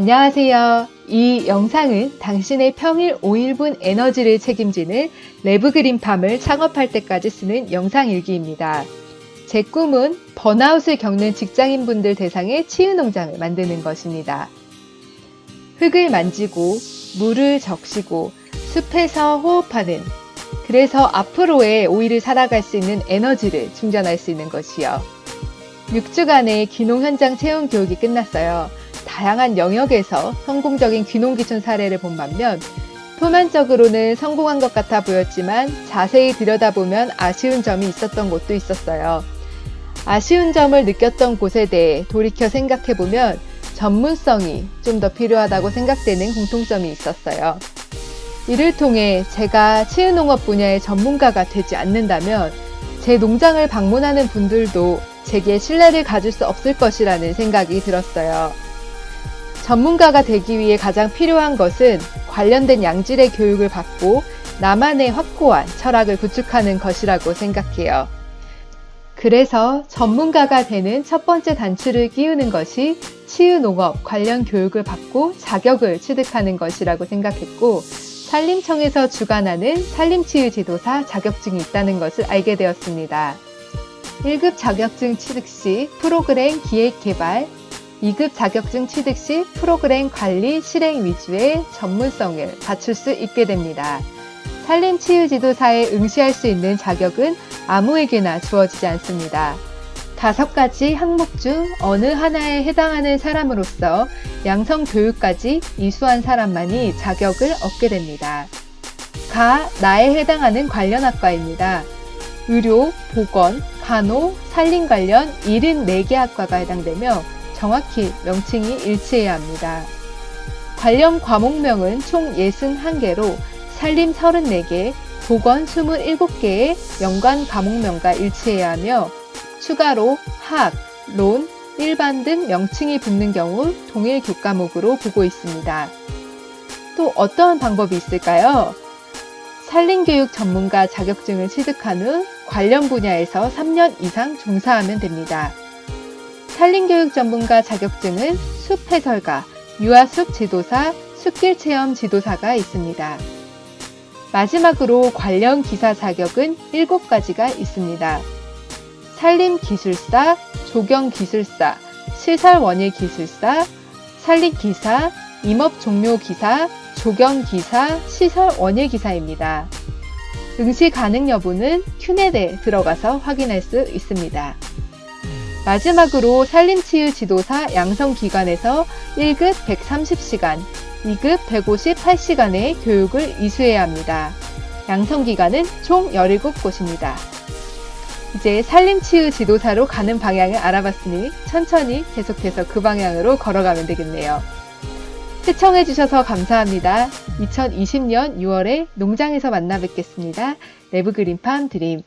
안녕하세요. 이 영상은 당신의 평일 5일분 에너지를 책임지는 레브그린팜을 창업할 때까지 쓰는 영상 일기입니다. 제 꿈은 번아웃을 겪는 직장인분들 대상의 치유농장을 만드는 것입니다. 흙을 만지고 물을 적시고 숲에서 호흡하는 그래서 앞으로의 5일을 살아갈 수 있는 에너지를 충전할 수 있는 것이요. 6주간의 귀농 현장 채용 교육이 끝났어요. 다양한 영역에서 성공적인 귀농 기촌 사례를 본 반면 표면적으로는 성공한 것 같아 보였지만 자세히 들여다보면 아쉬운 점이 있었던 곳도 있었어요. 아쉬운 점을 느꼈던 곳에 대해 돌이켜 생각해보면 전문성이 좀 더 필요하다고 생각되는 공통점이 있었어요. 이를 통해 제가 치유농업 분야의 전문가가 되지 않는다면 제 농장을 방문하는 분들도 제게 신뢰를 가질 수 없을 것이라는 생각이 들었어요. 전문가가 되기 위해 가장 필요한 것은 관련된 양질의 교육을 받고 나만의 확고한 철학을 구축하는 것이라고 생각해요. 그래서 전문가가 되는 첫 번째 단추를 끼우는 것이 치유농업 관련 교육을 받고 자격을 취득하는 것이라고 생각했고, 산림청에서 주관하는 산림치유지도사 자격증이 있다는 것을 알게 되었습니다. 1급 자격증 취득 시 프로그램 기획 개발, 2급 자격증 취득 시 프로그램 관리 실행 위주의 전문성을 갖출 수 있게 됩니다. 산림 치유 지도사에 응시할 수 있는 자격은 아무에게나 주어지지 않습니다. 다섯 가지 항목 중 어느 하나에 해당하는 사람으로서 양성 교육까지 이수한 사람만이 자격을 얻게 됩니다. 가, 나에 해당하는 관련 학과입니다. 의료, 보건, 간호, 산림 관련 74개 학과가 해당되며 정확히 명칭이 일치해야 합니다. 관련 과목명은 총 61개로 산림 34개, 보건 27개의 연관 과목명과 일치해야 하며 추가로 학, 론, 일반 등 명칭이 붙는 경우 동일 교과목으로 보고 있습니다. 또 어떠한 방법이 있을까요? 산림교육 전문가 자격증을 취득한 후 관련 분야에서 3년 이상 종사하면 됩니다. 산림교육 전문가 자격증은 숲 해설가, 유아숲 지도사, 숲길 체험 지도사가 있습니다. 마지막으로 관련 기사 자격은 7가지가 있습니다. 산림기술사, 조경기술사, 시설원예기술사, 산림기사, 임업종료기사, 조경기사, 시설원예기사입니다. 응시 가능 여부는 큐넷에 들어가서 확인할 수 있습니다. 마지막으로 산림치유 지도사 양성기관에서 1급 130시간, 2급 158시간의 교육을 이수해야 합니다. 양성기관은 총 17곳입니다. 이제 산림치유 지도사로 가는 방향을 알아봤으니 천천히 계속해서 그 방향으로 걸어가면 되겠네요. 시청해주셔서 감사합니다. 2020년 6월에 농장에서 만나 뵙겠습니다. 레브그린팜 드림.